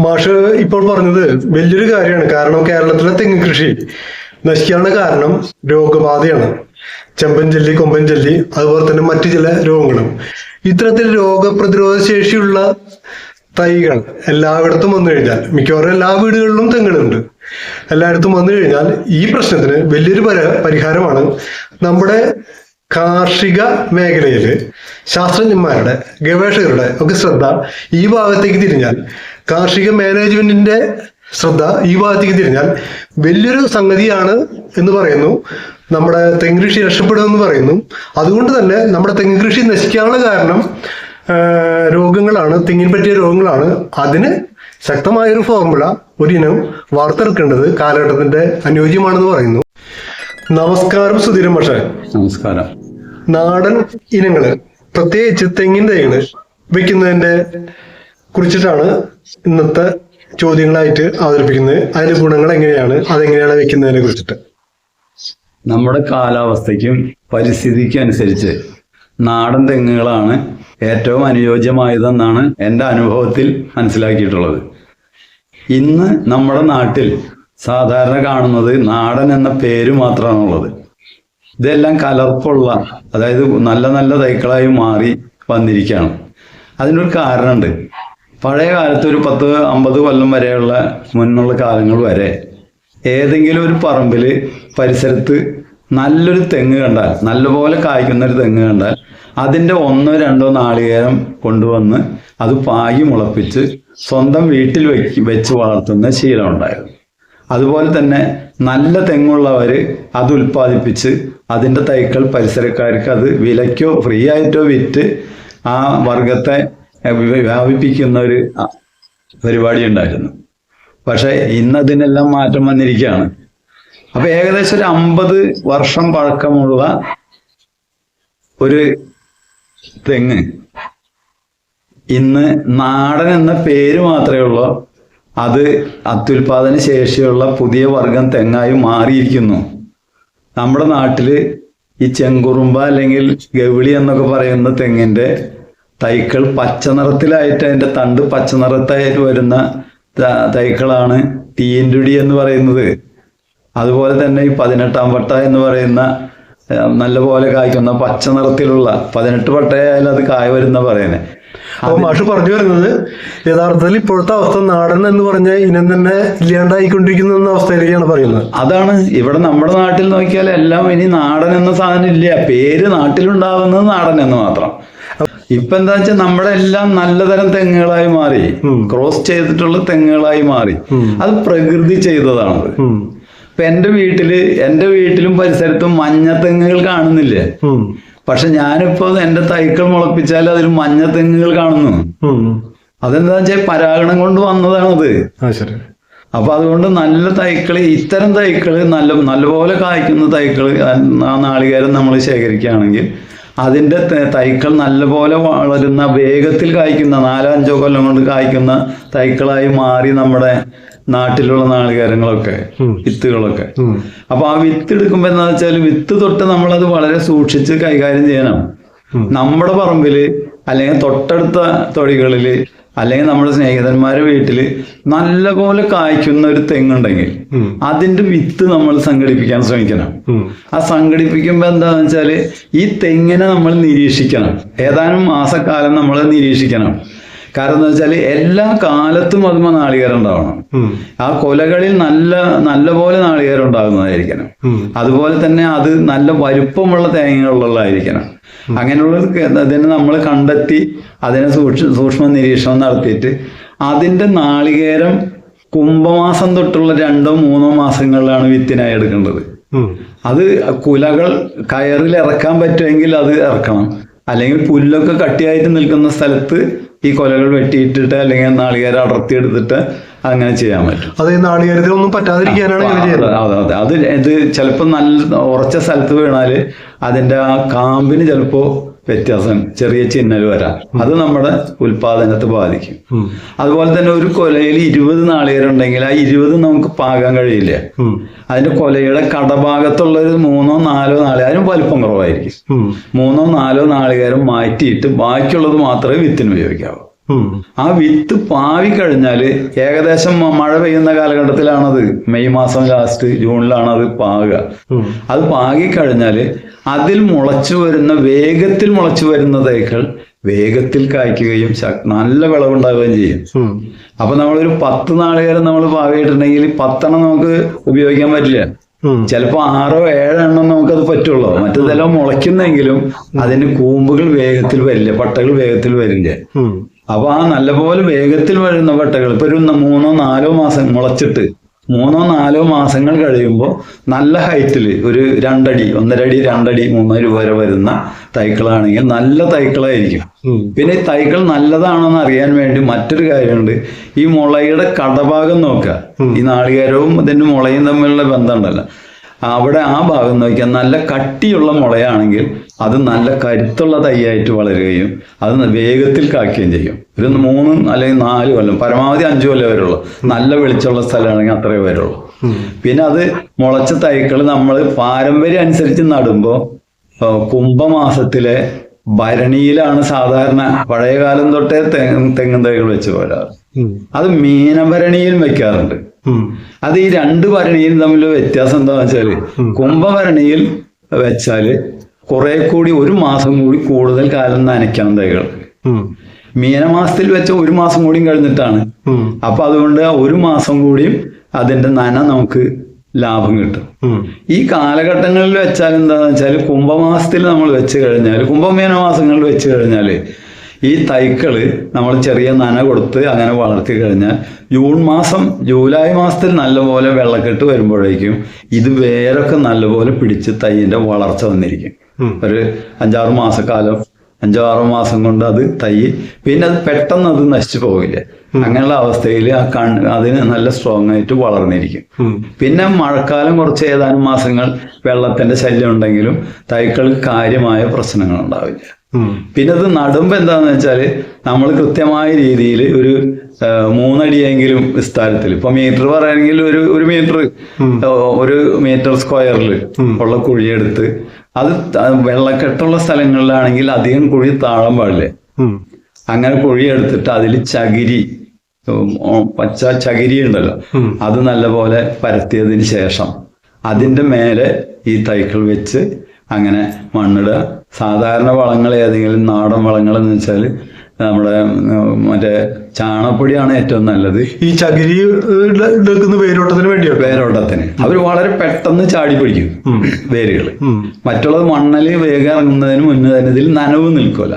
മാഷ് ഇപ്പോൾ പറഞ്ഞത് വലിയൊരു കാര്യമാണ്. കാരണം കേരളത്തിലെ തെങ്ങ് കൃഷി നശിക്കാനുള്ള കാരണം രോഗബാധയാണ്. ചെമ്പൻ ചെല്ലി കൊമ്പൻ ചെല്ലി അതുപോലെ തന്നെ മറ്റു ചില രോഗങ്ങളും. ഇത്തരത്തിൽ രോഗപ്രതിരോധ ശേഷിയുള്ള തൈകൾ എല്ലായിടത്തും വന്നു കഴിഞ്ഞാൽ മിക്കവാറും എല്ലാ വീടുകളിലും തെങ്ങുകളുണ്ട്. എല്ലായിടത്തും വന്നു കഴിഞ്ഞാൽ ഈ പ്രശ്നത്തിന് വലിയൊരു പരിഹാരമാണ് നമ്മുടെ കാർഷിക മേഖലയിൽ ശാസ്ത്രജ്ഞന്മാരുടെ ഗവേഷകരുടെ ഒക്കെ ശ്രദ്ധ ഈ ഭാഗത്തേക്ക് തിരിഞ്ഞാൽ കാർഷിക മാനേജ്മെന്റിന്റെ ശ്രദ്ധ ഈ ഭാഗത്തേക്ക് തിരിഞ്ഞാൽ വലിയൊരു സംഗതിയാണ് എന്ന് പറയുന്നു. നമ്മുടെ തെങ്ങ് കൃഷി രക്ഷപ്പെടുമെന്ന് പറയുന്നു. അതുകൊണ്ട് തന്നെ നമ്മുടെ തെങ്ങ് കൃഷി നശിക്കാനുള്ള കാരണം രോഗങ്ങളാണ് തെങ്ങിന് പറ്റിയ രോഗങ്ങളാണ്. അതിന് ശക്തമായൊരു ഫോർമുല ഒരിനം വാർത്തെടുക്കേണ്ടത് കാലഘട്ടത്തിന്റെ അനുയോജ്യമാണെന്ന് പറയുന്നു. നമസ്കാരം സുധീരൻ പക്ഷേ നമസ്കാരം. നാടൻ ഇനങ്ങൾ. പ്രത്യേകിച്ച് തെങ്ങിൻ തൈകൾ വെക്കുന്നതിന്റെ കുറിച്ചിട്ടാണ് ഇന്നത്തെ ചോദ്യങ്ങളായിട്ട് അവതരിപ്പിക്കുന്നത്. അതിന്റെ ഗുണങ്ങൾ എങ്ങനെയാണ്? അതെങ്ങനെയാണ് വെക്കുന്നതിനെ കുറിച്ചിട്ട്? നമ്മുടെ കാലാവസ്ഥയ്ക്കും പരിസ്ഥിതിക്കും അനുസരിച്ച് നാടൻ തെങ്ങുകളാണ് ഏറ്റവും അനുയോജ്യമായതെന്നാണ് എന്റെ അനുഭവത്തിൽ മനസ്സിലാക്കിയിട്ടുള്ളത്. ഇന്ന് നമ്മുടെ നാട്ടിൽ സാധാരണ കാണുന്നത് നാടൻ എന്ന പേര് മാത്രമാണുള്ളത്. ഇതെല്ലാം കലർപ്പുള്ള അതായത് നല്ല നല്ല തൈക്കളായി മാറി വന്നിരിക്കുകയാണ്. അതിനൊരു കാരണമുണ്ട്. പഴയ കാലത്ത് ഒരു പത്ത് അമ്പത് കൊല്ലം വരെയുള്ള മുന്നുള്ള കാലങ്ങൾ വരെ ഏതെങ്കിലും ഒരു പറമ്പിൽ പരിസരത്ത് നല്ലൊരു തെങ്ങ് കണ്ടാൽ നല്ലപോലെ കായ്ക്കുന്ന ഒരു തെങ്ങ് കണ്ടാൽ അതിന്റെ ഒന്നോ രണ്ടോ നാളികേരം കൊണ്ടുവന്ന് അത് പാകി മുളപ്പിച്ച് സ്വന്തം വീട്ടിൽ വെക്ക് വെച്ച് വളർത്തുന്ന ശീലം ഉണ്ടായിരുന്നു. അതുപോലെ തന്നെ നല്ല തെങ്ങുള്ളവർ അത് ഉൽപ്പാദിപ്പിച്ച് അതിന്റെ തൈകൾ പരിസരക്കാർക്ക് അത് വിലയ്ക്കോ ഫ്രീ ആയിട്ടോ വിറ്റ് ആ വർഗത്തെ വ്യ- വ്യാപിപ്പിക്കുന്ന ഒരു പരിപാടി ഉണ്ടായിരുന്നു പക്ഷേ ഇന്ന് അതിനെല്ലാം മാറ്റം വന്നിരിക്കുകയാണ്. അപ്പൊ ഏകദേശം ഒരു അമ്പത് വർഷം പഴക്കമുള്ള ഒരു തെങ്ങ്. ഇന്ന് നാടൻ എന്ന പേര് മാത്രമേ ഉള്ളൂ. അത് അത്യുൽപാദന ശേഷിയുള്ള പുതിയ വർഗം തെങ്ങായി മാറിയിരിക്കുന്നു. നമ്മുടെ നാട്ടിൽ ഈ ചെങ്കുറുമ്പ അല്ലെങ്കിൽ ഗവിളി എന്നൊക്കെ പറയുന്ന തെങ്ങിന്റെ തൈകൾ പച്ച നിറത്തിലായിട്ട് അതിന്റെ തണ്ട് പച്ച നിറത്തായിട്ട് വരുന്ന തൈകളാണ് തീയന്റുടി എന്ന് പറയുന്നത്. അതുപോലെ തന്നെ ഈ പതിനെട്ടാം പട്ട എന്ന് പറയുന്ന നല്ല നല്ലപോലെ കായ്ക്കുന്ന പച്ച നിറത്തിലുള്ള പതിനെട്ട് പട്ടയായാലും അത് കായ വരുന്ന പറയുന്നത് അപ്പൊ മാഷ് പറഞ്ഞു വരുന്നത് യഥാർത്ഥത്തിൽ ഇപ്പോഴത്തെ അവസ്ഥ നാടൻ എന്ന് പറഞ്ഞ ഇനം തന്നെ ഇല്ലാണ്ടായിക്കൊണ്ടിരിക്കുന്ന അവസ്ഥയിലേക്കാണ് പറയുന്നത്. അതാണ് ഇവിടെ നമ്മുടെ നാട്ടിൽ നോക്കിയാൽ എല്ലാം ഇനി നാടൻ എന്ന സാധനം ഇല്ല. പേര് നാട്ടിലുണ്ടാവുന്നത് നാടൻ എന്ന് മാത്രം. ഇപ്പൊ എന്താ വെച്ചാൽ നമ്മുടെ എല്ലാം നല്ലതരം തെങ്ങുകളായി മാറി. ക്രോസ് ചെയ്തിട്ടുള്ള തെങ്ങുകളായി മാറി. അത് പ്രകൃതി ചെയ്തതാണ്. ഇപ്പൊ എന്റെ വീട്ടിൽ എന്റെ വീട്ടിലും പരിസരത്തും മഞ്ഞ തെങ്ങുകൾ കാണുന്നില്ലേ. പക്ഷെ ഞാനിപ്പോ എന്റെ തൈക്കൾ മുളപ്പിച്ചാൽ അതിൽ മഞ്ഞ തെങ്ങുകൾ കാണുന്നു. അതെന്താ വെച്ചാൽ പരാഗണം കൊണ്ട് വന്നതാണത്. അപ്പൊ അതുകൊണ്ട് നല്ല തൈക്കൾ ഇത്തരം തൈക്കൾ നല്ല നല്ലപോലെ കായ്ക്കുന്ന തൈക്കൾ ആ നാളികേരം നമ്മൾ ശേഖരിക്കുകയാണെങ്കിൽ അതിന്റെ തൈക്കൾ നല്ലപോലെ വളരുന്ന വേഗത്തിൽ കായ്ക്കുന്ന നാലോ അഞ്ചോ കൊല്ലം കൊണ്ട് കായ്ക്കുന്ന തൈക്കളായി മാറി നമ്മുടെ നാട്ടിലുള്ള നാളികാരങ്ങളൊക്കെ വിത്തുകളൊക്കെ. അപ്പൊ ആ വിത്ത് എടുക്കുമ്പോ എന്താ വെച്ചാൽ വിത്ത് തൊട്ട് നമ്മൾ അത് വളരെ സൂക്ഷിച്ച് കൈകാര്യം ചെയ്യണം. നമ്മുടെ പറമ്പിൽ അല്ലെങ്കിൽ തൊട്ടടുത്ത തൊഴികളിൽ അല്ലെങ്കിൽ നമ്മുടെ സ്നേഹിതന്മാരെ വീട്ടിൽ നല്ല പോലെ കായ്ക്കുന്ന ഒരു തെങ്ങുണ്ടെങ്കിൽ. അതിന്റെ വിത്ത് നമ്മൾ സംഘടിപ്പിക്കാൻ ശ്രമിക്കണം. ആ സംഘടിപ്പിക്കുമ്പോൾ എന്താന്ന് വെച്ചാൽ ഈ തെങ്ങിനെ നമ്മൾ നിരീക്ഷിക്കണം. ഏതാനും മാസക്കാലം നമ്മൾ നിരീക്ഷിക്കണം. കാരണം എന്താ വെച്ചാൽ എല്ലാ കാലത്തും അതുമ നാളികേരം ഉണ്ടാവണം ആ കൊലകളിൽ നല്ല നല്ല പോലെ നാളികേരം ഉണ്ടാകുന്നതായിരിക്കണം അതുപോലെ തന്നെ അത് നല്ല വലുപ്പമുള്ള തേങ്ങകളുള്ളതായിരിക്കണം അങ്ങനെയുള്ള അതിനെ നമ്മൾ കണ്ടെത്തി അതിനെ സൂക്ഷ്മ സൂക്ഷ്മ നിരീക്ഷണം നടത്തിയിട്ട് അതിന്റെ നാളികേരം കുംഭമാസം തൊട്ടുള്ള രണ്ടോ മൂന്നോ മാസങ്ങളിലാണ് വിത്തിനായി എടുക്കേണ്ടത്. അത് കുലകൾ കയറിൽ ഇറക്കാൻ പറ്റുമെങ്കിൽ അത് ഇറക്കണം. അല്ലെങ്കിൽ പുല്ലൊക്കെ കട്ടിയായിട്ട് നിൽക്കുന്ന സ്ഥലത്ത് ഈ കൊലകൾ വെട്ടിയിട്ടിട്ട് അല്ലെങ്കിൽ നാളികേരം അടർത്തിയെടുത്തിട്ട് അങ്ങനെ ചെയ്യാൻ പറ്റും. അത് ഈ നാളികേരത്തിനൊന്നും പറ്റാതിരിക്കാനാണ് അതെ അതെ അത്. ഇത് ചിലപ്പോൾ നല്ല ഉറച്ച സ്ഥലത്ത് വീണാൽ അതിന്റെ ആ കാമ്പിന് ചിലപ്പോൾ വ്യത്യാസം. ചെറിയ ചിഹ്നൽ വരാം. അത് നമ്മുടെ ഉൽപാദനത്തെ ബാധിക്കും. അതുപോലെ തന്നെ ഒരു കൊലയിൽ ഇരുപത് നാളികേരുണ്ടെങ്കിൽ ആ ഇരുപത് നമുക്ക് പാകാൻ കഴിയില്ല. അതിന്റെ കൊലയുടെ കടഭാഗത്തുള്ള ഒരു മൂന്നോ നാലോ നാളികേരം വലിപ്പം കുറവായിരിക്കും. മൂന്നോ നാലോ നാളികേരം മാറ്റിയിട്ട് ബാക്കിയുള്ളത് മാത്രമേ വിത്തിന് ഉപയോഗിക്കാവൂ. ആ വിത്ത് പാവി കഴിഞ്ഞാൽ ഏകദേശം മഴ പെയ്യുന്ന കാലഘട്ടത്തിലാണത്. മെയ് മാസം ലാസ്റ്റ് ജൂണിലാണ് അത് പാകുക അത് പാകി കഴിഞ്ഞാൽ അതിൽ മുളച്ചു വരുന്ന വേഗത്തിൽ മുളച്ചു വരുന്ന തൈകൾ വേഗത്തിൽ കായ്ക്കുകയും നല്ല വിളവുണ്ടാവുകയും ചെയ്യും. അപ്പൊ നമ്മളൊരു പത്ത് നാളുകാരം നമ്മൾ പാവിയിട്ടുണ്ടെങ്കിൽ പത്തെണ്ണം നമുക്ക് ഉപയോഗിക്കാൻ പറ്റില്ല. ചിലപ്പോ ആറോ ഏഴോ എണ്ണം നമുക്കത് പറ്റുള്ളൂ. മറ്റേതെല്ലാം മുളയ്ക്കുന്നെങ്കിലും അതിന് കൂമ്പുകൾ വേഗത്തിൽ വരില്ല പട്ടകൾ വേഗത്തിൽ വരില്ല. അപ്പൊ ആ നല്ലപോലെ വേഗത്തിൽ വരുന്ന വട്ടകൾ ഇപ്പൊ ഒരു മൂന്നോ നാലോ മാസം മുളച്ചിട്ട് മൂന്നോ നാലോ മാസങ്ങൾ കഴിയുമ്പോൾ നല്ല ഹൈറ്റിൽ ഒരു രണ്ടടി ഒന്നരടി രണ്ടടി മൂന്നര വരെ വരുന്ന തൈക്കളാണെങ്കിൽ നല്ല തൈക്കളായിരിക്കും. പിന്നെ ഈ തൈക്കൾ നല്ലതാണോന്ന് അറിയാൻ വേണ്ടി മറ്റൊരു കാര്യമുണ്ട്. ഈ മുളയുടെ കടഭാഗം നോക്കുക. ഈ നാളികേരവും ഇതിന്റെ മുളയും തമ്മിലുള്ള ബന്ധമുണ്ടല്ലോ. അവിടെ ആ ഭാഗം നോക്കിയാൽ നല്ല കട്ടിയുള്ള മുളയാണെങ്കിൽ അത് നല്ല കരുത്തുള്ള തൈയായിട്ട് വളരുകയും അത് വേഗത്തിൽ കാക്കുകയും ചെയ്യും ഒരു മൂന്നും അല്ലെങ്കിൽ നാല് കൊല്ലം പരമാവധി അഞ്ചു കൊല്ലം വരുള്ളൂ നല്ല വെളിച്ചമുള്ള സ്ഥലമാണെങ്കിൽ അത്രേ വരുള്ളൂ. പിന്നെ അത് മുളച്ച തൈകൾ നമ്മൾ പാരമ്പര്യം അനുസരിച്ച് നടുമ്പോൾ കുംഭമാസത്തിലെ ഭരണിയിലാണ് സാധാരണ പഴയ കാലം തൊട്ടേ തെങ്ങ് തെങ്ങും തൈകൾ വെച്ച് പോരാറ്. അത് മീനഭരണിയിൽ വെക്കാറുണ്ട്. അത് ഈ രണ്ട് ഭരണിയും തമ്മിൽ വ്യത്യാസം എന്താണെന്ന് വെച്ചാൽ കുംഭഭരണിയിൽ വെച്ചാൽ കുറെ കൂടി ഒരു മാസം കൂടി കൂടുതൽ കാലം നനയ്ക്കണം തൈകൾ. മീനമാസത്തിൽ വെച്ച ഒരു മാസം കൂടിയും കഴിഞ്ഞിട്ടാണ്. അപ്പൊ അതുകൊണ്ട് ആ ഒരു മാസം കൂടിയും അതിന്റെ നന നമുക്ക് ലാഭം കിട്ടും. ഈ കാലഘട്ടങ്ങളിൽ വെച്ചാൽ എന്താണെന്ന് വെച്ചാൽ കുംഭമാസത്തിൽ നമ്മൾ വെച്ച് കഴിഞ്ഞാൽ കുംഭമീനമാസങ്ങളിൽ വെച്ച് കഴിഞ്ഞാൽ ഈ തൈക്കൾ നമ്മൾ ചെറിയ നന കൊടുത്ത് അങ്ങനെ വളർത്തി കഴിഞ്ഞാൽ ജൂൺ മാസം ജൂലൈ മാസത്തിൽ നല്ലപോലെ വെള്ളക്കെട്ട് വരുമ്പോഴേക്കും ഇത് വേരൊക്കെ നല്ലപോലെ പിടിച്ച് തൈയിന്റെ വളർച്ച വന്നിരിക്കും. ഒരു അഞ്ചാറ് മാസക്കാലം അഞ്ചോ ആറോ മാസം കൊണ്ട് അത് തൈ പിന്നെ അത് പെട്ടെന്ന് അത് നശിച്ചു പോകില്ല അങ്ങനെയുള്ള അവസ്ഥയിൽ ആ കൺ അതിന് നല്ല സ്ട്രോങ് ആയിട്ട് വളർന്നിരിക്കും. പിന്നെ മഴക്കാലം കുറച്ച് ഏതാനും മാസങ്ങൾ വെള്ളത്തിന്റെ ശല്യം ഉണ്ടെങ്കിലും തൈക്കൾക്ക് കാര്യമായ പ്രശ്നങ്ങൾ ഉണ്ടാവില്ല. പിന്നെ അത് നടുമ്പോൾ എന്താന്ന് വെച്ചാൽ നമ്മൾ കൃത്യമായ രീതിയിൽ ഒരു മൂന്നടിയെങ്കിലും വിസ്താരത്തിൽ ഇപ്പൊ മീറ്റർ പറയുകയാണെങ്കിൽ ഒരു ഒരു മീറ്റർ ഒരു മീറ്റർ സ്ക്വയറിൽ ഉള്ള കുഴിയെടുത്ത് അത് വെള്ളക്കെട്ടുള്ള സ്ഥലങ്ങളിലാണെങ്കിൽ അധികം കുഴി താഴാൻ പാടില്ല? അങ്ങനെ കുഴി എടുത്തിട്ട് അതിൽ ചകിരി പച്ച ചകിരി ഉണ്ടല്ലോ. അത് നല്ലപോലെ പരത്തിയതിന് ശേഷം അതിന്റെ മേലെ ഈ തൈകൾ വെച്ച് അങ്ങനെ മണ്ണിടുക. സാധാരണ വളങ്ങൾ ഏതെങ്കിലും നാടൻ വളങ്ങൾ എന്ന് വെച്ചാൽ നമ്മുടെ മറ്റേ ചാണപ്പൊടിയാണ് ഏറ്റവും നല്ലത്. ഈ ചകിരി എടുക്കുന്ന വേരോട്ടത്തിന് വേണ്ടിയോ? വേരോട്ടത്തിന്. അവർ വളരെ പെട്ടെന്ന് ചാടി പിടിക്കും. വേരുകൾ. മറ്റുള്ളത് മണ്ണൽ വേഗം ഇറങ്ങുന്നതിന് മുന്നേ തന്നെ ഇതിൽ നനവ് നിൽക്കില്ല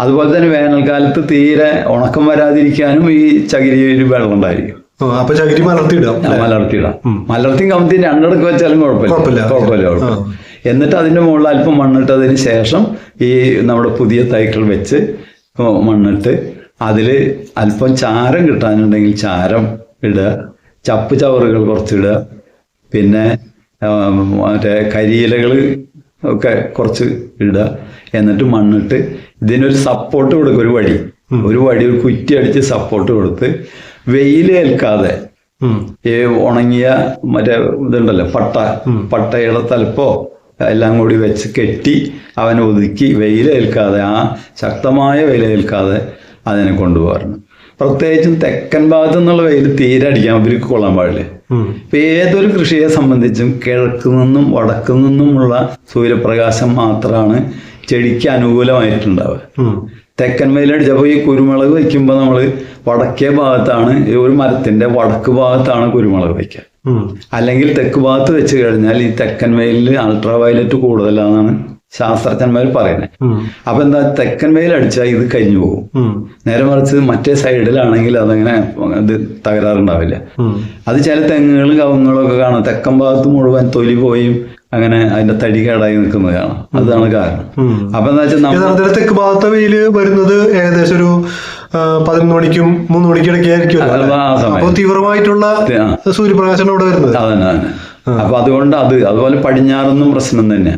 അതുപോലെ തന്നെ വേനൽക്കാലത്ത് തീരെ ഉണക്കം വരാതിരിക്കാനും ഈ ചകിരിയിൽ വെള്ളം ഉണ്ടായിരിക്കും. അപ്പൊ ചകിരി മലർത്തിയിടാം മലർത്തിയിടാം. മലർത്തിയും കമത്തിയും രണ്ടിടക്ക് വെച്ചാലും കുഴപ്പമില്ല. കുഴപ്പമില്ല. കുഴപ്പമില്ല കുഴപ്പമില്ല. എന്നിട്ട് അതിന്റെ മുകളിൽ അല്പം മണ്ണിട്ടതിന് ശേഷം ഈ നമ്മുടെ പുതിയ തൈകൾ വെച്ച് മണ്ണിട്ട് അതിൽ അല്പം ചാരം കിട്ടാനുണ്ടെങ്കിൽ ചാരം ഇടുക ചപ്പ് ചവറുകൾ കുറച്ചിടുക പിന്നെ മറ്റേ കരിയിലകൾ ഒക്കെ കുറച്ച് ഇടുക. എന്നിട്ട് മണ്ണിട്ട് ഇതിനൊരു സപ്പോർട്ട് കൊടുക്കുക ഒരു വടി. ഒരു വടി ഒരു കുറ്റി അടിച്ച് സപ്പോർട്ട് കൊടുത്ത് വെയിൽ ഏൽക്കാതെ ഈ ഉണങ്ങിയ മറ്റേ ഇതുണ്ടല്ലോ പട്ട. പട്ടയുടെ തലപ്പോ എല്ലാം കൂടി വെച്ച് കെട്ടി അവനെ ഒതുക്കി വെയിലേൽക്കാതെ ആ ശക്തമായ വെയിലേൽക്കാതെ അതിനെ കൊണ്ടുപോകാറുണ്ട് പ്രത്യേകിച്ചും തെക്കൻ ഭാഗത്ത് നിന്നുള്ള വെയിൽ തീരെ അടിക്കാൻ അവർക്ക് കൊള്ളാൻ പാടില്ല. ഇപ്പൊ ഏതൊരു കൃഷിയെ സംബന്ധിച്ചും കിഴക്ക് നിന്നും വടക്കു നിന്നുമുള്ള സൂര്യപ്രകാശം മാത്രമാണ് ചെടിക്ക് അനുകൂലമായിട്ടുണ്ടാവുക തെക്കൻ വെയിലടിച്ചപ്പോൾ ഈ കുരുമുളക് വയ്ക്കുമ്പോൾ നമ്മൾ വടക്കേ ഭാഗത്താണ് ഒരു മരത്തിന്റെ വടക്ക് ഭാഗത്താണ് കുരുമുളക് വയ്ക്കുക. അല്ലെങ്കിൽ തെക്ക് ഭാഗത്ത് വെച്ച് കഴിഞ്ഞാൽ ഈ തെക്കൻ വെയിലിൽ അൾട്രാ വയലറ്റ് കൂടുതലാണെന്നാണ് ശാസ്ത്രജ്ഞന്മാർ പറയുന്നത്. അപ്പൊ എന്താ തെക്കൻ വെയിൽ അടിച്ചാൽ ഇത് കഴിഞ്ഞു പോകും. നേരെ മറിച്ച് മറ്റേ സൈഡിലാണെങ്കിൽ അതങ്ങനെ ഇത് തകരാറുണ്ടാവില്ല. അത് ചില തെങ്ങുകളും കവങ്ങളും ഒക്കെ കാണാം. തെക്കൻ ഭാഗത്ത് മുഴുവൻ തൊലി പോയും അങ്ങനെ അതിന്റെ തടി കേടായി നിൽക്കുന്നത് കാണാം. അതാണ് കാരണം. അപ്പൊ എന്താ വെച്ചാൽ തെക്ക് ഭാഗത്തെ വെയിൽ വരുന്നത് ഏകദേശം ഒരു പതിനൊന്ന് മണിക്കും മൂന്ന് മണിക്കും ഇടയ്ക്ക് ആയിരിക്കും തീവ്രമായിട്ടുള്ള സൂര്യപ്രകാശം സൂര്യപ്രകാശമാണ് അവിടെ വരുന്നത്. അതന്നെ. അപ്പൊ അതുകൊണ്ട് അത് അതുപോലെ പടിഞ്ഞാറൊന്നും പ്രശ്നം തന്നെ.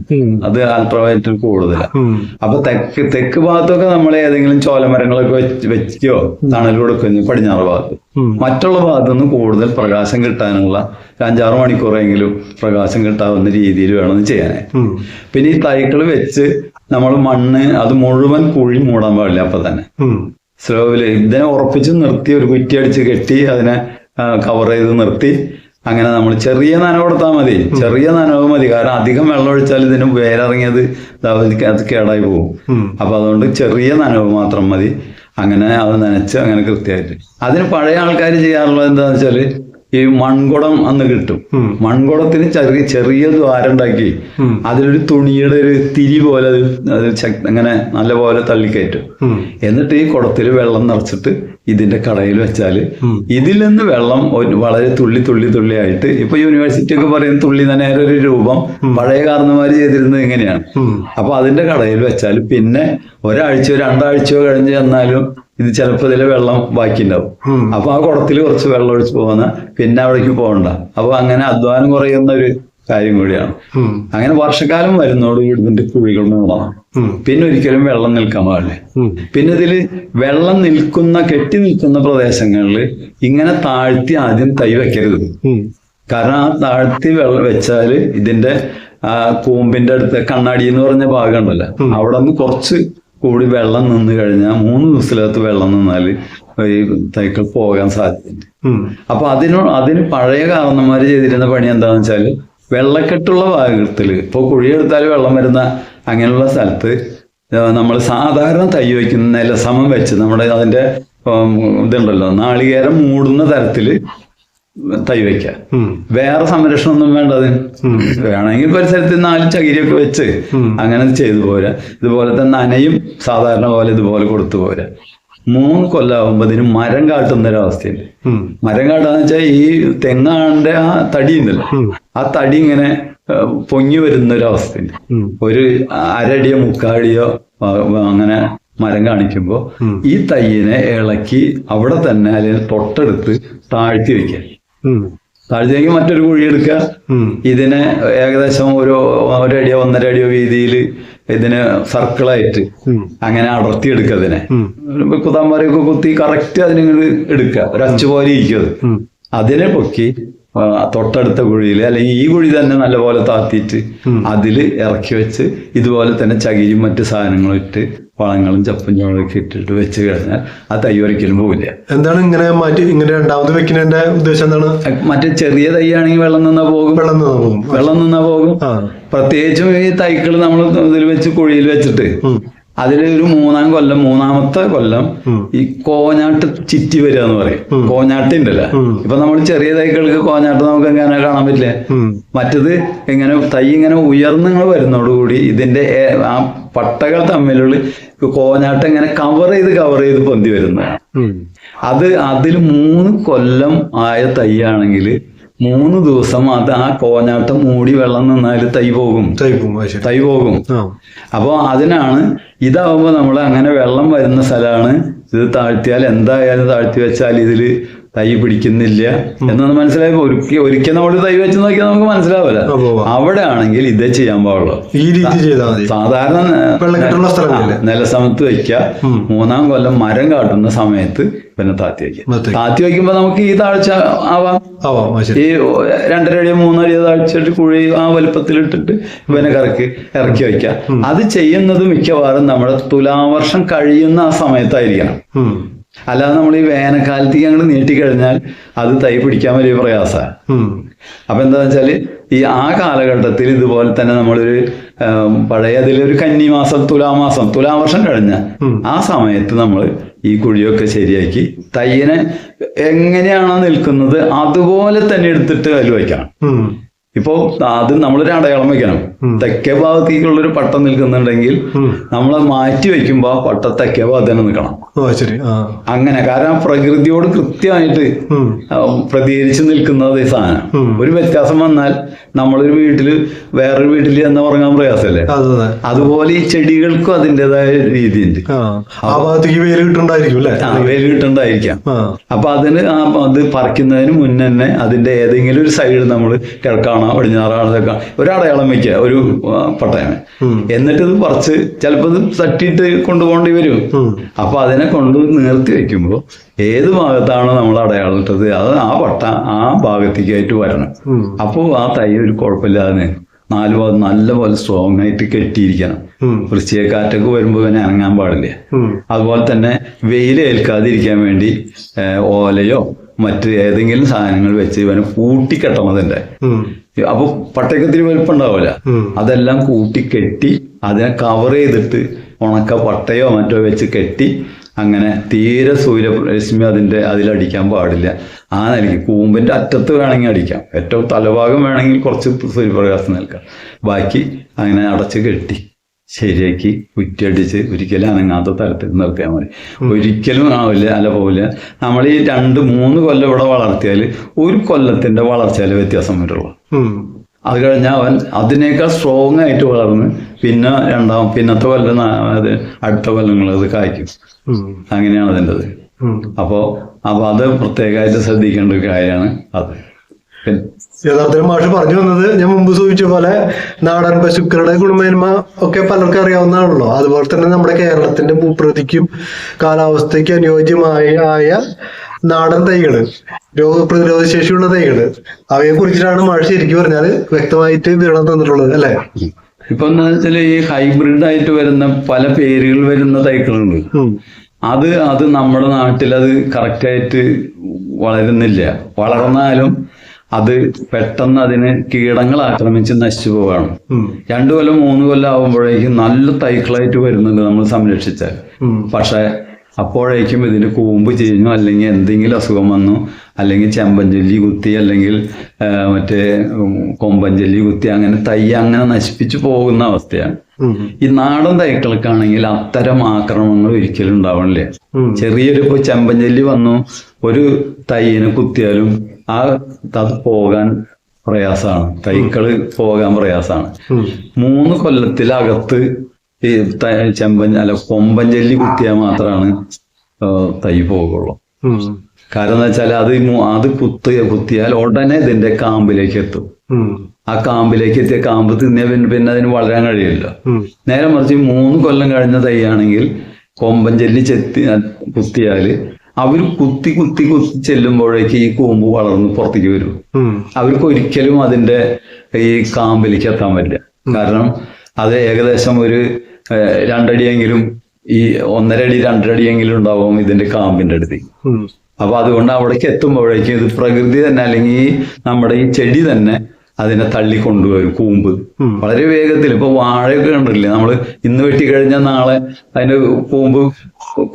അത് അൾട്രാവയറ്റിൽ കൂടുതലാണ്. അപ്പൊ തെക്ക് തെക്ക് ഭാഗത്തൊക്കെ നമ്മൾ ഏതെങ്കിലും ചോലമരങ്ങളൊക്കെ വെച്ച് വെച്ചോ തണൽ കൊടുക്കുന്നു പടിഞ്ഞാറ് ഭാഗത്ത്. മറ്റുള്ള ഭാഗത്തുനിന്ന് കൂടുതൽ പ്രകാശം കിട്ടാനുള്ള അഞ്ചാറ് മണിക്കൂറെങ്കിലും പ്രകാശം കിട്ടാവുന്ന രീതിയിൽ വേണം ചെയ്യാനായി പിന്നെ ഈ തൈകൾ വെച്ച് നമ്മൾ മണ്ണ് അത് മുഴുവൻ കുഴി മൂടാൻ പാടില്ല അപ്പൊ തന്നെ. സ്ലോവിൽ ഇതിനെ ഉറപ്പിച്ച് നിർത്തി ഒരു കുറ്റി അടിച്ച് കെട്ടി അതിനെ കവർ ചെയ്ത് നിർത്തി അങ്ങനെ നമ്മൾ ചെറിയ നനവ് കൊടുത്താൽ മതി. ചെറിയ നനവ് മതി. കാരണം അധികം വെള്ളം ഒഴിച്ചാൽ ഇതിന് വേരിറങ്ങിയത് അത് കേടായി പോകും. അപ്പൊ അതുകൊണ്ട് ചെറിയ നനവ് മാത്രം മതി. അങ്ങനെ അത് നനച്ച് അങ്ങനെ കൃത്യമായിട്ട്. അതിന് പഴയ ആൾക്കാർ ചെയ്യാറുള്ളത് എന്താന്ന് വെച്ചാൽ ഈ മൺകുടം അന്ന് കിട്ടും. മൺകുടത്തിന് ചെറിയ ചെറിയ ദ്വാരം ഉണ്ടാക്കി അതിലൊരു തുണിയുടെ ഒരു തിരി പോലെ അത് അത് അങ്ങനെ നല്ല പോലെ തള്ളിക്കയറ്റും എന്നിട്ട് ഈ കുടത്തിൽ വെള്ളം നിറച്ചിട്ട് ഇതിന്റെ കടയിൽ വെച്ചാൽ ഉം. ഇതിൽ നിന്ന് വെള്ളം വളരെ തുള്ളി തുള്ളി തുള്ളി ആയിട്ട് ഇപ്പൊ യൂണിവേഴ്സിറ്റി ഒക്കെ പറയുന്ന തുള്ളി തന്നെ ഒരു രൂപം പഴയ കാരണന്മാര് ചെയ്തിരുന്നത് ഇങ്ങനെയാണ്. അപ്പൊ അതിന്റെ കടയിൽ വെച്ചാൽ പിന്നെ ഒരാഴ്ചയോ രണ്ടാഴ്ചയോ കഴിഞ്ഞ് ചെന്നാലും ഇത് ചിലപ്പോൾ ഇതിലെ വെള്ളം ബാക്കിയുണ്ടാവും. അപ്പൊ ആ കുടത്തിൽ കുറച്ച് വെള്ളം ഒഴിച്ച് പോകുന്ന പിന്നെ അവിടേക്ക് പോകണ്ട അപ്പൊ അങ്ങനെ അധ്വാനം കുറയുന്ന ഒരു കാര്യം കൂടിയാണ്. അങ്ങനെ വർഷക്കാലം വരുന്നതോടുകൂടി ഇതിന്റെ കുഴികൾ മൂടണം ഉം. പിന്നെ ഒരിക്കലും വെള്ളം നിൽക്കാൻ പാടില്ല. പിന്നെ ഇതിൽ വെള്ളം നിൽക്കുന്ന കെട്ടി നിൽക്കുന്ന പ്രദേശങ്ങളിൽ ഇങ്ങനെ താഴ്ത്തി ആദ്യം തൈ വെക്കരുത്. കാരണം ആ താഴ്ത്തി വെള്ളം വെച്ചാൽ ഇതിന്റെ ആ കൂമ്പിന്റെ അടുത്ത് കണ്ണാടി എന്ന് പറഞ്ഞ ഭാഗം ഉണ്ടല്ലോ അവിടെ നിന്ന് കുറച്ച് കൂടി വെള്ളം നിന്ന് കഴിഞ്ഞാൽ മൂന്ന് ദിവസത്തിനകത്ത് വെള്ളം നിന്നാൽ ഈ തൈക്കൾ പോകാൻ സാധ്യതയുണ്ട്. അപ്പൊ അതിനോ അതിന് പഴയ കാരണന്മാര് ചെയ്തിരുന്ന പണി എന്താണെന്ന് വെച്ചാൽ വെള്ളക്കെട്ടുള്ള ഭാഗത്തിൽ ഇപ്പോൾ കുഴിയെടുത്താൽ വെള്ളം വരുന്ന അങ്ങനെയുള്ള സ്ഥലത്ത് നമ്മൾ സാധാരണ തൈ വയ്ക്കുന്ന നില സമം വെച്ച് നമ്മുടെ അതിന്റെ ഉം, ഇതുണ്ടല്ലോ നാളികേരം മൂടുന്ന തരത്തിൽ തൈ വയ്ക്കുക. വേറെ വേറെ സംരക്ഷണമൊന്നും വേണ്ട അതിന്. വേണമെങ്കിൽ പരിസരത്ത് നാല് ചകിരിയൊക്കെ വെച്ച് അങ്ങനെ ചെയ്തു പോരാ. ഇതുപോലെ തന്നെ നനയും സാധാരണ പോലെ ഇതുപോലെ കൊടുത്തു പോരാ. മൂന്ന് കൊല്ലാവുമ്പോ ഇതിന് മരം കാട്ടുന്ന ഒരവസ്ഥയുണ്ട്. മരം കാട്ടാന്ന് വെച്ചാൽ ഈ തെങ്ങാണ്ട് ആ തടി ഉണ്ടല്ലോ. ആ തടി ഇങ്ങനെ പൊങ്ങി വരുന്ന ഒരു അവസ്ഥയുണ്ട് ഒരു അരടിയോ മുക്കാടിയോ അങ്ങനെ മരം കാണിക്കുമ്പോൾ ഈ തയ്യിനെ ഇളക്കി അവിടെ തന്നെ അല്ലെങ്കിൽ തൊട്ടടുത്ത് താഴ്ത്തി വെക്കുക ഉം. താഴ്ത്തി വെക്കുക മറ്റൊരു കുഴി എടുക്കുക. ഇതിനെ ഏകദേശം ഒരു ഒരടിയോ ഒന്നര അടിയോ വീതിയിൽ ഇതിന് സർക്കിളായിട്ട്. അങ്ങനെ അടർത്തിയെടുക്കുക ഉം. ഒരു കുത്തി കറക്റ്റ് അതിനെ എടുക്കുക. ഒരു അച്ചു പോലെ ഇരിക്കും അത്. അതിനെ പൊക്കി തൊട്ടടുത്ത കുഴിയിൽ അല്ലെങ്കിൽ ഈ കുഴി തന്നെ നല്ലപോലെ താത്തിയിട്ട്. അതിൽ ഇറക്കി വെച്ച് ഇതുപോലെ തന്നെ ചകിരിയും മറ്റു സാധനങ്ങളും ഇട്ട് വളങ്ങളും ചപ്പും ചോളൊക്കെ ഇട്ടിട്ട് വെച്ച് കഴിഞ്ഞാൽ ആ തൈ ഒരിക്കലും പോവില്ല. എന്താണ് ഇങ്ങനെ മാറ്റി ഇങ്ങനെ രണ്ടാമത് വെക്കുന്നതിന്റെ ഉദ്ദേശം എന്താണ്? മറ്റേ ചെറിയ തൈ ആണെങ്കിൽ വെള്ളം നിന്നാ പോകും. വെള്ളം നിന്നാ പോകും. വെള്ളം നിന്നാ പോകും. പ്രത്യേകിച്ചും ഈ തൈക്കൾ നമ്മൾ ഇതിൽ വെച്ച് കുഴിയിൽ വെച്ചിട്ട്. അതിൽ ഒരു മൂന്നാം കൊല്ലം മൂന്നാമത്തെ കൊല്ലം ഈ കോഞ്ഞാട്ട് ചിറ്റി വരിക എന്ന് പറയും. കോഞ്ഞാട്ട് ഉണ്ടല്ലോ ഇപ്പൊ നമ്മൾ ചെറിയ തൈകൾക്ക് കോഞ്ഞാട്ട് നമുക്ക് എങ്ങനെ കാണാൻ പറ്റില്ല. മറ്റത് ഇങ്ങനെ തൈ ഇങ്ങനെ ഉയർന്നു വരുന്നതോടുകൂടി ഇതിന്റെ ആ പട്ടകൾ തമ്മിലുള്ള കോഞ്ഞാട്ട് ഇങ്ങനെ കവർ ചെയ്ത് കവർ ചെയ്ത് പൊന്തി വരുന്നതാണ്. അത് അതിൽ മൂന്ന് കൊല്ലം ആയ തൈയാണെങ്കിൽ മൂന്ന് ദിവസം അത് ആ കോഞ്ഞാട്ടം മൂടി വെള്ളം നിന്നാൽ തൈ പോകും. തൈ പോകും തൈ പോകും. അപ്പൊ അപ്പോൾ അതിനാണ് ഇതാവുമ്പോൾ നമ്മൾ അങ്ങനെ വെള്ളം വരുന്ന സ്ഥലമാണ് ഇത് താഴ്ത്തിയാൽ എന്തായാലും താഴ്ത്തി വെച്ചാൽ ഇതിൽ തൈ പിടിക്കുന്നില്ല എന്നൊന്ന് മനസ്സിലായി ഒരിക്കൽ ഒരിക്കൽ നമ്മൾ തൈ വെച്ച് നോക്കിയാൽ നമുക്ക് മനസ്സിലാവില്ല. അവിടെ ആണെങ്കിൽ ഇതേ ചെയ്യാൻ പാടുള്ളൂ. ഈ രീതി ചെയ്താൽ സാധാരണ നിലസമത്ത് വെക്ക മൂന്നാം കൊല്ലം മരം കാട്ടുന്ന സമയത്ത് പിന്നെ താത്തി വയ്ക്കും. താത്തി. വയ്ക്കുമ്പോ വയ്ക്കുമ്പോൾ നമുക്ക് ഈ താഴ്ച ആവാം. ആവാം ഈ രണ്ടര അടിയോ മൂന്നടിയോ താഴ്ചയിട്ട് കുഴി ആ വലുപ്പത്തിലിട്ടിട്ട് ഇവനെ കറക്കി ഇറക്കി വയ്ക്കാം. അത് ചെയ്യുന്നത് മിക്കവാറും നമ്മുടെ തുലാവർഷം കഴിയുന്ന ആ സമയത്തായിരിക്കണം. അല്ലാതെ നമ്മൾ ഈ വേനൽക്കാലത്തേക്ക് അങ്ങോട്ട് നീട്ടിക്കഴിഞ്ഞാൽ അത് തൈ പിടിക്കാൻ വലിയ പ്രയാസമാണ്. അപ്പൊ എന്താ വെച്ചാൽ ഈ ആ കാലഘട്ടത്തിൽ ഇതുപോലെ തന്നെ നമ്മളൊരു പഴയ അതിലൊരു കന്നിമാസം തുലാമാസം തുലാവർഷം കഴിഞ്ഞ ആ സമയത്ത് നമ്മൾ ഈ കുഴിയൊക്കെ ശരിയാക്കി തയ്യനെ എങ്ങനെയാണോ നിൽക്കുന്നത് അതുപോലെ തന്നെ എടുത്തിട്ട് അതിൽ വയ്ക്കണം. ഉം. ആദ്യം നമ്മളൊരു അടയാളം വെക്കണം. തെക്കേ ഭാഗത്തേക്കുള്ള ഒരു പട്ടം നിൽക്കുന്നുണ്ടെങ്കിൽ നമ്മളെ നമ്മൾ മാറ്റി വെക്കുമ്പോൾ ആ പട്ട തെക്കേ ഭാഗത്ത് തന്നെ നിൽക്കണം. അങ്ങനെ കാരണം പ്രകൃതിയോട് കൃത്യമായിട്ട് പ്രതികരിച്ച് നിൽക്കുന്നത് ഈ സാധനം. ഒരു വ്യത്യാസം വന്നാൽ നമ്മളൊരു വീട്ടിൽ വേറൊരു വീട്ടിൽ എന്ന് പറഞ്ഞാൽ പ്രയാസമല്ലേ? അതെ അതെ അതുപോലെ ഈ ചെടികൾക്കും അതിന്റെതായ രീതിയുണ്ട്. ആ. ഭാഗത്തേക്ക് വെയിൽ കിട്ടുണ്ടായിരിക്കും അല്ലേ? വെയിൽ കിട്ടണ്ടായിരിക്കാം. അപ്പൊ അതിന് അത് പറിക്കുന്നതിന് മുന്നേ അതിന്റെ ഏതെങ്കിലും ഒരു സൈഡ് നമ്മൾ കിഴക്കാണോ പടിഞ്ഞാറാണോ ഒരടയാളം ഒരു അടയാളം വെക്കുക ഒരു പട്ടയാണ്. പട്ടയം. എന്നിട്ട് ഇത് പറിച്ച് ചിലപ്പോൾ ഇത് തട്ടിയിട്ട് കൊണ്ടുപോകേണ്ടി വരും. അപ്പൊ അതിനെ കൊണ്ട് നിർത്തി വെക്കുമ്പോൾ ഏത് ഭാഗത്താണോ നമ്മൾ അടയാളം ഇട്ടത് അത് ആ പട്ട ആ ഭാഗത്തേക്കായിട്ട് വരണം. അപ്പോൾ ആ തൈ ഒരു കുഴപ്പമില്ലാതെ നാല് ഭാഗം നല്ലപോലെ സ്ട്രോങ് ആയിട്ട് കെട്ടിയിരിക്കണം. വൃശ്ചിക കാറ്റൊക്കെ വരുമ്പോൾ ഇവനെ ഇറങ്ങാൻ പാടില്ല. അതുപോലെ തന്നെ വെയിൽ ഏൽക്കാതിരിക്കാൻ വേണ്ടി ഓലയോ മറ്റ് ഏതെങ്കിലും സാധനങ്ങൾ വെച്ച് ഇവനെ കൂട്ടിക്കെട്ടണതിന്റെ. അപ്പൊ പട്ടയക്കത്തിന് വലുപ്പം ഉണ്ടാവില്ല അതെല്ലാം കൂട്ടിക്കെട്ടി അതിനെ കവർ ചെയ്തിട്ട് ഉണക്ക പട്ടയോ മറ്റോ വെച്ച് കെട്ടി അങ്ങനെ തീരെ സൂര്യരശ്മി അതിന്റെ അതിലടിക്കാൻ പാടില്ല. ആ നിലയ്ക്ക് കൂമ്പിന്റെ അറ്റത്ത് വേണമെങ്കിൽ അടിക്കാം. ഏറ്റവും തലഭാഗം വേണമെങ്കിൽ കുറച്ച് സൂര്യപ്രകാശം നിൽക്കാം ബാക്കി അങ്ങനെ അടച്ച് കെട്ടി. ശരിയാക്കി കുറ്റിയടിച്ച് ഒരിക്കലും അനങ്ങാത്ത തരത്തിൽ നിർത്തിയാൽ മതി. ഒരിക്കലും ആവില്ല അല്ല പോവില്ല നമ്മൾ ഈ രണ്ട് മൂന്ന് കൊല്ലം ഇവിടെ വളർത്തിയാൽ ഒരു കൊല്ലത്തിന്റെ വളർച്ചയിൽ വ്യത്യാസം വരുള്ളൂ. അത് കഴിഞ്ഞാൽ അവൻ അതിനേക്കാൾ സ്ട്രോങ് ആയിട്ട് വളർന്ന് പിന്നെ രണ്ടാം പിന്നത്തെ കൊല്ലം അത് അടുത്ത കൊല്ലങ്ങൾ അത് കായ്ക്കും. അങ്ങനെയാണ് അതിന്റെ അപ്പോ അപ്പോൾ അപ്പോൾ അത് പ്രത്യേകമായിട്ട് ശ്രദ്ധിക്കേണ്ട ഒരു കാര്യമാണ് അത്. പിന്നെ യഥാർത്ഥത്തിൽ മാഷ് പറഞ്ഞു വന്നത് ഞാൻ മുമ്പ് സൂചിച്ച പോലെ നാടൻ പശുക്കളുടെ ഗുണമേന്മ ഒക്കെ പലർക്കും അറിയാവുന്നതാണല്ലോ. അതുപോലെ തന്നെ നമ്മുടെ കേരളത്തിന്റെ ഭൂപ്രകൃതിക്കും കാലാവസ്ഥയ്ക്കും അനുയോജ്യമായ ആയ നാടൻ തൈകൾ രോഗപ്രതിരോധ ശേഷിയുള്ള തൈകൾ. അവയെ കുറിച്ചിട്ടാണ് മാഷ് ശരിക്കും പറഞ്ഞാൽ വ്യക്തമായിട്ട് വിവരണം തന്നിട്ടുള്ളത് അല്ലെ? ഇപ്പൊ എന്താ വെച്ചാൽ ഈ ഹൈബ്രിഡ് ആയിട്ട് വരുന്ന പല പേരുകൾ വരുന്ന തൈകളുണ്ട് അത് അത് നമ്മുടെ നാട്ടിൽ അത് കറക്റ്റായിട്ട് വളരുന്നില്ല. വളർന്നാലും അത് പെട്ടെന്ന് അതിന് കീടങ്ങൾ ആക്രമിച്ച് നശിച്ചു പോവാണ്. രണ്ടു കൊല്ലം മൂന്ന് കൊല്ലം ആകുമ്പോഴേക്കും നല്ല തൈക്കളായിട്ട് വരുന്നുണ്ട് നമ്മൾ സംരക്ഷിച്ചാൽ. പക്ഷേ അപ്പോഴേക്കും ഇതിന് കൂമ്പ് ചെയ്യുന്നു അല്ലെങ്കിൽ എന്തെങ്കിലും അസുഖം വന്നു അല്ലെങ്കിൽ ചെമ്പഞ്ചൊല്ലി കുത്തി അല്ലെങ്കിൽ മറ്റേ കൊമ്പഞ്ചൊല്ലി കുത്തി അങ്ങനെ തൈ അങ്ങനെ നശിപ്പിച്ചു പോകുന്ന അവസ്ഥയാണ്. ഈ നാടൻ തൈക്കൾക്കാണെങ്കിൽ അത്തരം ആക്രമണങ്ങൾ ഒരിക്കലും ഉണ്ടാവണില്ല. ചെറിയൊരു ഇപ്പൊ ചെമ്പഞ്ചൊല്ലി വന്നു ഒരു തൈയിനെ കുത്തിയാലും ആ അത് പോകാൻ പ്രയാസമാണ് തൈക്കൾ പോകാൻ പ്രയാസമാണ് മൂന്ന് കൊല്ലത്തിലകത്ത് ഈ ചെമ്പൻ അല്ല കൊമ്പഞ്ചല്ലി കുത്തിയാൽ മാത്രമാണ് തൈ പോകുള്ളൂ. കാരണം എന്താ വെച്ചാൽ അത് അത് കുത്തി കുത്തിയാൽ ഉടനെ ഇതിന്റെ കാമ്പിലേക്ക് എത്തും. ആ കാമ്പിലേക്ക് എത്തിയ കാമ്പ് തിന്നിയ പിന്നെ പിന്നെ അതിന് വളരാൻ കഴിയില്ല. നേരെ മറിച്ച് മൂന്ന് കൊല്ലം കഴിഞ്ഞ തൈയാണെങ്കിൽ കൊമ്പഞ്ചല്ലി ചെത്തി കുത്തിയാൽ അവർ കുത്തി കുത്തി കുത്തി ചെല്ലുമ്പോഴേക്ക് ഈ കൂമ്പ് വളർന്ന് പുറത്തേക്ക് വരും. അവർക്ക് ഒരിക്കലും അതിന്റെ ഈ കാമ്പിലേക്ക് എത്താൻ പറ്റില്ല കാരണം അത് ഏകദേശം ഒരു രണ്ടടിയെങ്കിലും ഈ ഒന്നര അടി രണ്ടര അടിയെങ്കിലും ഉണ്ടാവും ഇതിന്റെ കാമ്പിന്റെ അടുത്ത്. അപ്പൊ അതുകൊണ്ട് അവിടേക്ക് എത്തുമ്പോഴേക്കും ഇത് പ്രകൃതി തന്നെ അല്ലെങ്കിൽ നമ്മുടെ ഈ ചെടി തന്നെ അതിനെ തള്ളി കൊണ്ടുവരും കൂമ്പ് വളരെ വേഗത്തിൽ. ഇപ്പൊ വാഴയൊക്കെ കണ്ടില്ലേ നമ്മൾ ഇന്ന് വെട്ടി കഴിഞ്ഞാൽ നാളെ അതിന്റെ കൂമ്പ്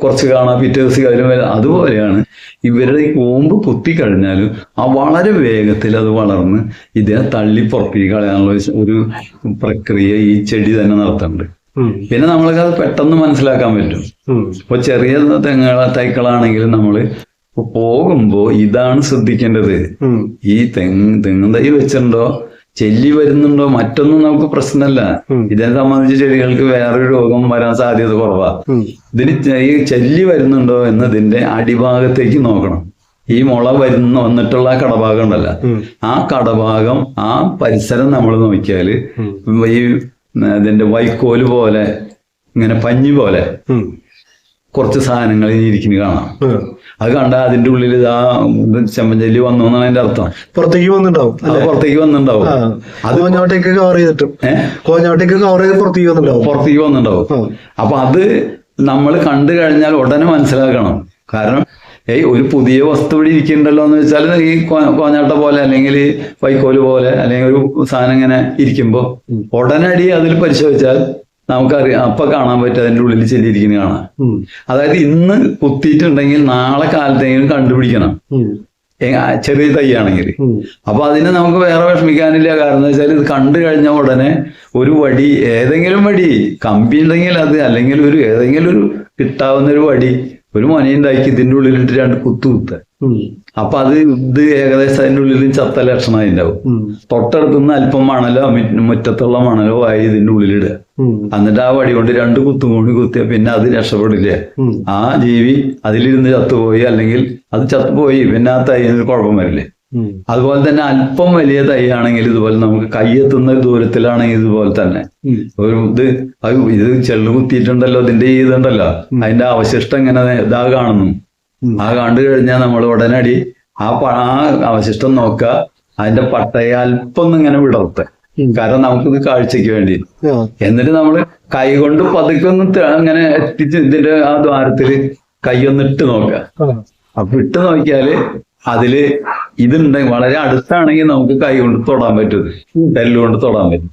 കുറച്ച് കാണാം പിറ്റേ ദിവസം കാര്യം വരെ. അതുപോലെയാണ് ഇവരുടെ ഈ കൂമ്പ് കുത്തി കഴിഞ്ഞാലും ആ വളരെ വേഗത്തിൽ അത് വളർന്ന് ഇതിനെ തള്ളി പുറത്തേക്ക് കളയാനുള്ള ഒരു- പ്രക്രിയ ഈ ചെടി തന്നെ നടത്തുന്നുണ്ട് പിന്നെ നമ്മൾക്ക് അത് പെട്ടെന്ന് മനസ്സിലാക്കാൻ പറ്റും. ഇപ്പൊ ചെറിയ തെങ്ങുകളെ തൈക്കളാണെങ്കിലും നമ്മൾ പോകുമ്പോൾ ഇതാണ് ശ്രദ്ധിക്കേണ്ടത്. ഈ തെങ്ങ് തെങ്ങും തൈ വെച്ചിട്ടുണ്ടോ? ചെല്ലി വരുന്നുണ്ടോ? മറ്റൊന്നും നമുക്ക് പ്രശ്നമല്ല. ഇതിനെ സംബന്ധിച്ച് ചെടികൾക്ക് വേറൊരു രോഗം വരാൻ സാധ്യത കുറവാ. ഇതിന് ഈ ചെല്ലി വരുന്നുണ്ടോ എന്നതിന്റെ അടിഭാഗത്തേക്ക് നോക്കണം. ഈ മുള വരുന്ന വന്നിട്ടുള്ള ആ കടഭാഗം ഉണ്ടല്ലോ. ആ കടഭാഗം ആ പരിസരം നമ്മൾ നോക്കിയാൽ ഈ ഇതിന്റെ വൈക്കോൽ പോലെ ഇങ്ങനെ പഞ്ഞി പോലെ കുറച്ച് സാധനങ്ങൾ ഇനി ഇരിക്കുന്നു കാണാം. അത് കണ്ട അതിന്റെ ഉള്ളിൽ ഇതാ ചെമ്മഞ്ചല്ലി വന്നു എന്നാണ് അതിന്റെ അർത്ഥം. പുറത്തേക്ക് വന്നിട്ടുണ്ടാവും പുറത്തേക്ക് വന്നിട്ടുണ്ടാവും. അത് കോഞ്ഞോട്ടേക്ക് കവർ ചെയ്തിട്ടും. കോഞ്ഞോട്ടേക്ക് കവർ ചെയ്ത് പുറത്തേക്ക് വന്നിട്ടുണ്ടാവും. പുറത്തേക്ക് വന്നിട്ടുണ്ടാവും. അപ്പൊ അത് നമ്മൾ കണ്ടു കഴിഞ്ഞാൽ ഉടനെ മനസ്സിലാക്കണം. കാരണം ഏയ് ഒരു പുതിയ വസ്തു ഇവിടെ ഇരിക്കുന്നുണ്ടല്ലോ എന്ന് വെച്ചാൽ ഈ കോഞ്ഞാട്ട പോലെ അല്ലെങ്കിൽ വൈക്കോൽ പോലെ അല്ലെങ്കിൽ ഒരു സാധനം ഇങ്ങനെ ഇരിക്കുമ്പോൾ ഉടനടി അതിൽ പരിശോധിച്ചാൽ നമുക്കറിയാം അപ്പൊ കാണാൻ പറ്റും അതിന്റെ ഉള്ളിൽ ചെല്ലിയിരിക്കുന്നത് കാണാം അതായത് ഇന്ന് കുത്തിയിട്ടുണ്ടെങ്കിൽ നാളെ കാലത്തെങ്കിലും കണ്ടുപിടിക്കണം. ചെറിയ തൈയാണെങ്കിൽ. അപ്പൊ അതിനെ നമുക്ക് വേറെ വിഷമിക്കാനില്ല. കാരണം വെച്ചാൽ ഇത് കണ്ടു കഴിഞ്ഞ ഉടനെ ഒരു വടി ഏതെങ്കിലും വടി കമ്പി ഉണ്ടെങ്കിൽ അത് അല്ലെങ്കിൽ ഒരു ഏതെങ്കിലും ഒരു കിട്ടാവുന്ന ഒരു വടി ഒരു മൊനയുണ്ടാക്കി ഇതിന്റെ ഉള്ളിലിട്ട് രണ്ട് കുത്തു കുത്ത. അപ്പൊ അത് ഇത് ഏകദേശം അതിന്റെ ഉള്ളിൽ ചത്ത ലക്ഷണം ഉണ്ടാവും തൊട്ടടുത്ത് നിന്ന് അല്പം മണലോ മുറ്റത്തുള്ള മണലോ ആയി ഇതിന്റെ ഉള്ളിലിടുക. എന്നിട്ട് ആ വടി കൊണ്ട് രണ്ട് കുത്തും കൂടി കുത്തിയാൽ പിന്നെ അത് രക്ഷപ്പെടില്ല ആ ജീവി അതിലിരുന്ന് ചത്തുപോയി അല്ലെങ്കിൽ അത് ചത്തുപോയി പിന്നെ ആ തൈ കുഴപ്പം വരില്ലേ. അതുപോലെ തന്നെ അല്പം വലിയ തൈ ആണെങ്കിൽ ഇതുപോലെ നമുക്ക് കയ്യെത്തുന്ന ദൂരത്തിലാണെങ്കിൽ ഇതുപോലെ തന്നെ. ഒരു ഇത് അത് ഇത് ചെള്ളു കുത്തിയിട്ടുണ്ടല്ലോ ഇതിന്റെ ഇതുണ്ടല്ലോ. അതിന്റെ അവശിഷ്ടം ഇങ്ങനെ ഇതാ കാണുന്നു. ആ കണ്ടു കഴിഞ്ഞാൽ നമ്മൾ ഉടനടി ആ ആ അവശിഷ്ടം നോക്കുക. അതിന്റെ പട്ടയെ അല്പം ഒന്ന് ഇങ്ങനെ വിടർത്ത്. കാരണം നമുക്കിത് കാഴ്ചയ്ക്ക് വേണ്ടി. എന്നിട്ട് നമ്മൾ കൈ കൊണ്ട് പതുക്കെ ഒന്ന് അങ്ങനെ എത്തിച്ച് ഇതിന്റെ ആ ദ്വാരത്തിൽ കൈ ഒന്ന് ഇട്ട് നോക്കുക. അപ്പൊ ഇട്ട് നോക്കിയാൽ അതിൽ ഇതുണ്ടെങ്കിൽ വളരെ അടുത്താണെങ്കിൽ നമുക്ക് കൈ കൊണ്ട് തൊടാൻ പറ്റും. കൊണ്ട് തൊടാൻ പറ്റും.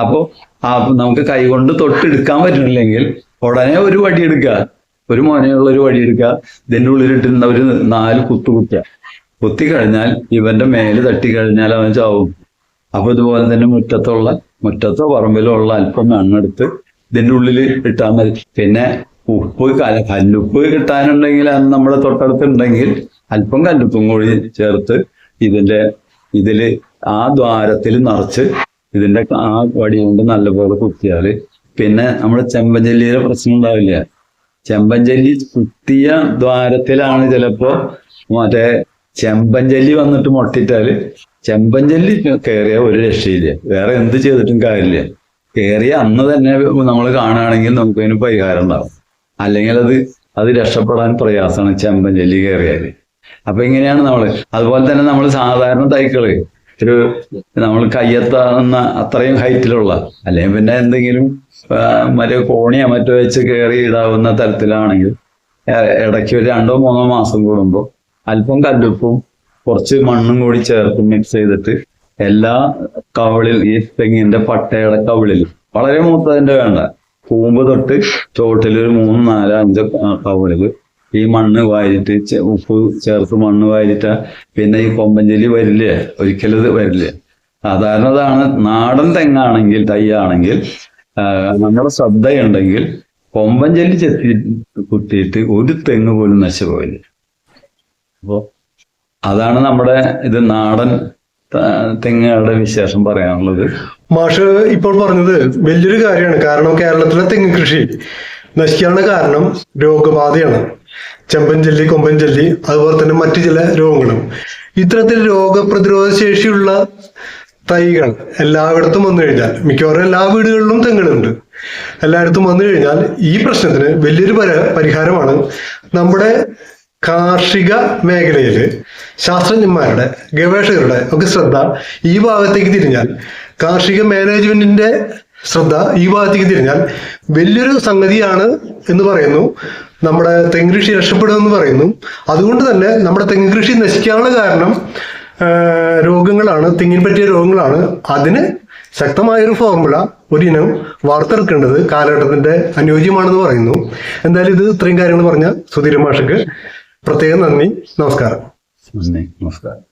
അപ്പോ ആ നമുക്ക് കൈ കൊണ്ട് തൊട്ടെടുക്കാൻ പറ്റുന്നില്ലെങ്കിൽ ഉടനെ ഒരു വടി എടുക്കുക. ഒരു മോനെയുള്ള ഒരു വടി എടുക്കുക. ഇതിന്റെ ഉള്ളിലിട്ടിരുന്ന ഒരു നാല് കുത്തു കുത്തുക. കുത്തി കഴിഞ്ഞാൽ ഇവന്റെ മേൽ തട്ടി കഴിഞ്ഞാൽ അവൻ ചാവും. അപ്പൊ ഇതുപോലെ തന്നെ മുറ്റത്തുള്ള മുറ്റത്തോ പറമ്പിലോ ഉള്ള അല്പം മണ്ണെടുത്ത് ഇതിന്റെ ഉള്ളിൽ ഇട്ടാൽ മതി. പിന്നെ ഉപ്പ് കല കല്ലുപ്പ് കിട്ടാനുണ്ടെങ്കിൽ അന്ന് നമ്മുടെ തൊട്ടടുത്തുണ്ടെങ്കിൽ അല്പം കല്ലുപ്പും കൂടി ചേർത്ത് ഇതിന്റെ ഇതിൽ ആ ദ്വാരത്തിൽ നിറച്ച് ഇതിന്റെ ആ വടി കൊണ്ട് നല്ലപോലെ കുത്തിയാൽ പിന്നെ നമ്മുടെ ചെമ്പഞ്ചല്ലിയുടെ പ്രശ്നം ഉണ്ടാവില്ല. ചെമ്പഞ്ചല്ലി കുത്തിയ ദ്വാരത്തിലാണ് ചിലപ്പോ മറ്റേ ചെമ്പഞ്ചല്ലി വന്നിട്ട് മുട്ടിട്ടാൽ ചെമ്പഞ്ചല്ലി കയറിയ ഒരു രക്ഷയില്ല. വേറെ എന്ത് ചെയ്തിട്ടും കാര്യമില്ല. കയറിയ അന്ന് തന്നെ നമ്മൾ കാണുകയാണെങ്കിൽ നമുക്ക് അതിന് പരിഹാരം ഉണ്ടാവും. അല്ലെങ്കിൽ അത് അത് രക്ഷപ്പെടാൻ പ്രയാസമാണ് ചെമ്പഞ്ചല്ലി കയറിയാൽ അപ്പൊ ഇങ്ങനെയാണ് നമ്മൾ. അതുപോലെ തന്നെ നമ്മൾ സാധാരണ തൈക്കൾ ഒരു നമ്മൾ കയ്യെത്താവുന്ന അത്രയും ഹൈറ്റിലുള്ള അല്ലെങ്കിൽ പിന്നെ എന്തെങ്കിലും മറ്റേ കോണിയോ മറ്റോ വെച്ച് കയറി ഇടാവുന്ന തരത്തിലാണെങ്കിൽ ഇടയ്ക്ക് ഒരു രണ്ടോ മൂന്നോ മാസം കൂടുമ്പോൾ അല്പം കല്ലുപ്പും കുറച്ച് മണ്ണും കൂടി ചേർത്ത് മിക്സ് ചെയ്തിട്ട് എല്ലാ കവിളിൽ ഈ തെങ്ങിന്റെ പട്ടയുടെ കവിളിൽ വളരെ മൂത്തതിന്റെ വേണ്ട കൂമ്പ് തൊട്ട് ചോട്ടിൽ ഒരു മൂന്ന് നാല് അഞ്ച് കവിളിൽ ഈ മണ്ണ് വാരിട്ട് ഉപ്പ് ചേർത്ത് മണ്ണ് വാരിട്ട പിന്നെ ഈ കൊമ്പഞ്ചലി വരില്ലേ? ഒരിക്കലും വരില്ലേ? സാധാരണ അതാണ് നാടൻ തെങ്ങാണെങ്കിൽ തൈയാണെങ്കിൽ നമ്മുടെ ശ്രദ്ധയുണ്ടെങ്കിൽ കൊമ്പഞ്ചലി ചെത്തി കുത്തിയിട്ട് ഒരു തെങ്ങ് പോലും നശിപ്പോയില്ല പോയില്ല അപ്പോ അതാണ് നമ്മുടെ ഇത് നാടൻ തെങ്ങുകളുടെ വിശേഷം പറയാനുള്ളത്. മാഷ് ഇപ്പോൾ പറഞ്ഞത് വലിയൊരു കാര്യമാണ്. കാരണം കേരളത്തിലെ തെങ്ങ് കൃഷി നശിക്കാനുള്ള കാരണം രോഗബാധയാണ്. ചെമ്പൻ കൊമ്പൻചെല്ലി അതുപോലെ തന്നെ മറ്റു ചില രോഗങ്ങളും. ഇത്തരത്തിൽ രോഗപ്രതിരോധ ശേഷിയുള്ള തൈകൾ എല്ലായിടത്തും വന്നു കഴിഞ്ഞാൽ മിക്കവാറും എല്ലാ വീടുകളിലും തെങ്ങുകളുണ്ട്. എല്ലായിടത്തും വന്നു കഴിഞ്ഞാൽ ഈ പ്രശ്നത്തിന് വലിയൊരു പര- പരിഹാരമാണ് നമ്മുടെ കാർഷിക മേഖലയിൽ ശാസ്ത്രജ്ഞന്മാരുടെ ഗവേഷകരുടെ ഒക്കെ ശ്രദ്ധ ഈ ഭാഗത്തേക്ക് തിരിഞ്ഞാൽ കാർഷിക മാനേജ്മെന്റിന്റെ ശ്രദ്ധ ഈ ഭാഗത്തേക്ക് തിരിഞ്ഞാൽ വലിയൊരു സംഗതിയാണ് എന്ന് പറയുന്നു. നമ്മുടെ തെങ്ങ് കൃഷി രക്ഷപ്പെടുമെന്ന് പറയുന്നു. അതുകൊണ്ട് തന്നെ നമ്മുടെ തെങ്ങ് കൃഷി നശിക്കാനുള്ള കാരണം രോഗങ്ങളാണ് തെങ്ങിന് പറ്റിയ രോഗങ്ങളാണ്. അതിന് ശക്തമായൊരു ഫോർമുല ഒരു ഇനം വാർത്തെടുക്കേണ്ടത് കാലഘട്ടത്തിന്റെ അനുയോജ്യമാണെന്ന് പറയുന്നു. എന്തായാലും ഇത് ഇത്രയും കാര്യങ്ങൾ പറഞ്ഞ സുധീര മാഷക്ക് പ്രത്യേകം നന്ദി നമസ്കാരം. നമസ്കാരം.